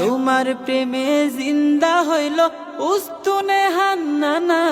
তোমার প্রেমে জিন্দা হইল উস্তুনে হান্নানা।